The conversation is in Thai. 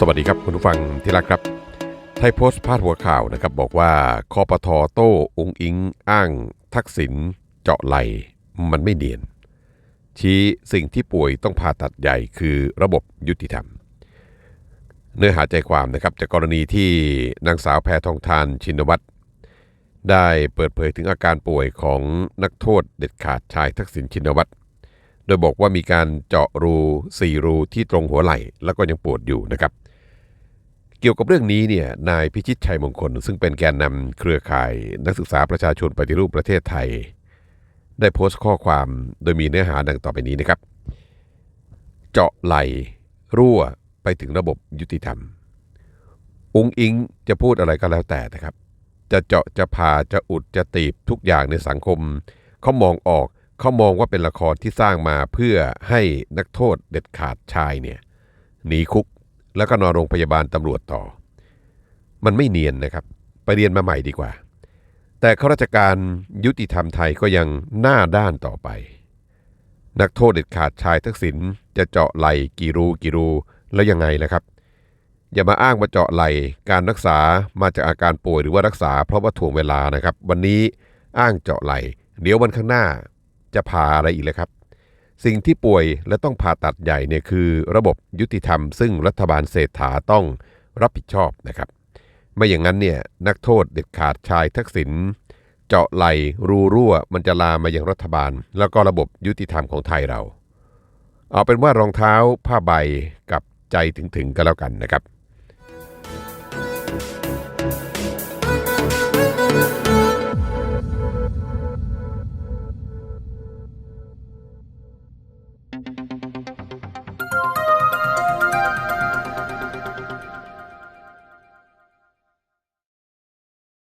สวัสดีครับคุณผู้ฟังที่รักครับ ไทยโพสต์พาดหัวข่าวนะครับบอกว่าคอปทอโต้องอิง อ้าง ทักษิณเจาะไหลมันไม่เนียน ชี้สิ่งที่ป่วยต้องผ่าตัดใหญ่คือระบบยุติธรรม เนื้อหาใจความนะครับจากกรณีที่นางสาวแพทองทานชินวัตรได้เปิดเผยถึงอาการป่วยของนักโทษเด็ดขาดชายทักษิณชินวัตรโดยบอกว่ามีการเจาะรู 4 รูที่ตรงหัวไหล่ แล้วก็ยังปวดอยู่นะครับ เกี่ยวกับเรื่องนี้เนี่ยนายพิชิตชัยมงคล ซึ่งเป็นแกนนำเครือข่ายนักศึกษาประชาชนปฏิรูปประเทศไทย ได้โพสต์ข้อความโดยมีเนื้อหาดังต่อไปนี้นะครับ เจาะไหลรั่วไปถึงระบบยุติธรรมอุงอิงจะพูดอะไรก็แล้วแต่นะครับ จะเจาะจะพาจะอุดจะตีบทุกอย่างในสังคม เขามองออกเขามองว่าเป็นละครที่สร้างมาเพื่อให้นักโทษเด็ดขาดชายเนี่ยหนีคุก แล้วก็นอนโรงพยาบาลตำรวจต่อ มันไม่เนียนนะครับ ไปเรียนมาใหม่ดีกว่า แต่ข้าราชการยุติธรรมไทยก็ยังหน้าด้านต่อไป นักโทษเด็ดขาดชายทักษิณจะเจาะไหลกี่รูกี่รูแล้วยังไงนะครับ อย่ามาอ้างว่าเจาะไหลการรักษามาจากอาการป่วยหรือว่ารักษา เพราะว่าถ่วงเวลานะครับ วันนี้อ้างเจาะไหลเดี๋ยววันข้างหน้าจะผ่าอะไรอีกเลยครับ สิ่งที่ป่วยและต้องผ่าตัดใหญ่เนี่ยคือ ระบบยุติธรรมซึ่งรัฐบาลเศรษฐาต้องรับผิดชอบนะครับ ไม่อย่างนั้นเนี่ยนักโทษเด็ดขาดชายทักษิณเจาะไหลรูรั่วมันจะลามมายังรัฐบาล แล้วก็ระบบยุติธรรมของไทยเรา เอาเป็นว่ารองเท้าผ้าใบกับใจถึงๆก็แล้วกันนะครับ